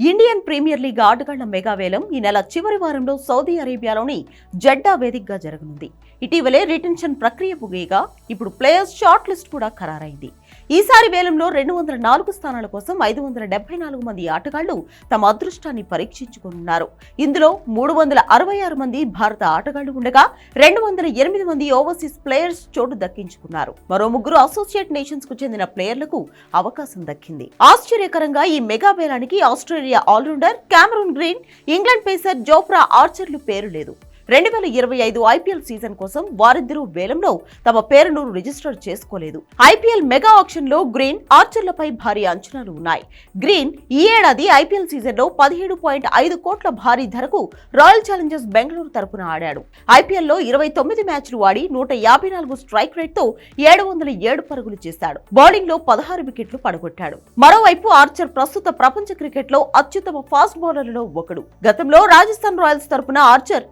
Indian premier league ఆటగాళ్ళ mega వేలం ఈ నెల చివరి వారంలో సౌదీ అరేబియాలోని జడ్డా వేదికగా జరగనుంది. ఇటీవలే రిటెన్షన్ ప్రక్రియ ముగియగా ఇప్పుడు ప్లేయర్స్ షార్ట్ లిస్ట్ కూడా ఖరారైంది. ఈసారి వేలంలో రెండు వందల నాలుగు స్థానాల కోసం ఐదు వందల డెబ్బై నాలుగు మంది ఆటగాళ్ళు తమ అదృష్టాన్ని పరీక్షించుకోనున్నారు ఇందులో మూడు వందల అరవై ఆరు మంది భారత ఆటగాళ్ళు ఉండగా రెండు వందల ఎనిమిది మంది ఓవర్సీస్ ప్లేయర్స్ చోటు దక్కించుకున్నారు. మరో ముగ్గురు అసోసియేట్ నేషన్స్కు చెందిన ప్లేయర్లకు అవకాశం దక్కింది. ఆశ్చర్యకరంగా ఈ mega వేలానికి Australia allrounder Cameron Green England pacer Jofra ఆర్చర్లు పేరు లేదు. రెండు వేల ఇరవై ఐదు ఐపీఎల్ సీజన్ కోసం వారిద్దరూ వేలంలో తమ పేరును రిజిస్టర్ చేసుకోలేదు. ఐపీఎల్ మెగా ఆక్షన్లో గ్రీన్ ఆర్చర్లపై భారీ అంచనాలు ఉన్నాయి. గ్రీన్ ఈ ఏడాది ఐపీఎల్ సీజన్లో పదిహేడు పాయింట్ ఐదు కోట్ల భారీ ధరకు రాయల్ ఛాలెంజర్స్ బెంగళూరు తరపున ఆడాడు. ఐపీఎల్లో ఇరవై తొమ్మిది మ్యాచ్లు ఆడి నూట యాభై నాలుగు స్ట్రైక్ రేట్తో ఏడు వందల ఏడు పరుగులు చేశాడు. బౌలింగ్లో పదహారు వికెట్లు పడగొట్టాడు. మరోవైపు ఆర్చర్ ప్రస్తుత ప్రపంచ క్రికెట్లో అత్యుత్తమ ఫాస్ట్ బౌలర్లలో ఒకడు. గతంలో రాజస్థాన్ రాయల్స్ తరపున ఆర్చర్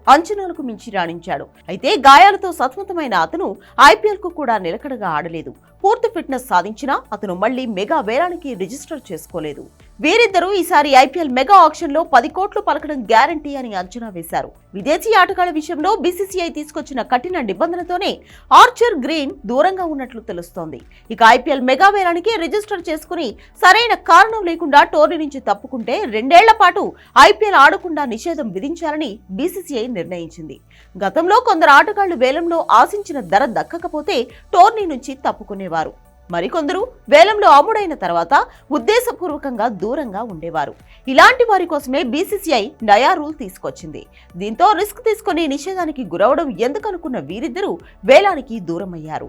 అంచనాలకు మించి రాణించాడు. అయితే గాయాలతో సతమతమైన అతను ఐపీఎల్కు కూడా నిలకడగా ఆడలేదు. పూర్తి ఫిట్నెస్ సాధించినా అతను మళ్ళీ మెగా వేలానికి రిజిస్టర్ చేసుకోలేదు. వీరిద్దరూ ఈసారి ఐపీఎల్ మెగా ఆక్షన్లో పది కోట్లు పలకడం గ్యారంటీ అని అంచనా వేశారు. విదేశీ ఆటగాళ్ళ విషయంలో బీసీసీఐ తీసుకొచ్చిన కఠిన నిబంధనతోనే ఆర్చర్ గ్రీన్ దూరంగా ఉన్నట్లు తెలుస్తోంది. ఇక ఐపీఎల్ మెగా వేలానికి రిజిస్టర్ చేసుకుని సరైన కారణం లేకుండా టోర్నీ నుంచి తప్పుకుంటే రెండేళ్ళ పాటు ఐపీఎల్ ఆడకుండా నిషేధం విధించాలని బీసీసీఐ నిర్ణయించింది. గతంలో కొందరు ఆటగాళ్ళు వేలంలో ఆశించిన ధర దక్కకపోతే టోర్నీ నుంచి తప్పుకునేవారు. మరికొందరు వేలంలో ఆముడైన తర్వాత ఉద్దేశపూర్వకంగా దూరంగా ఉండేవారు. ఇలాంటి వారి కోసమే బీసీసీఐ నయా రూల్ తీసుకొచ్చింది. దీంతో రిస్క్ తీసుకుని నిషేధానికి గురవడం ఎందుకనుకున్న వీరిద్దరూ వేలానికి దూరమయ్యారు.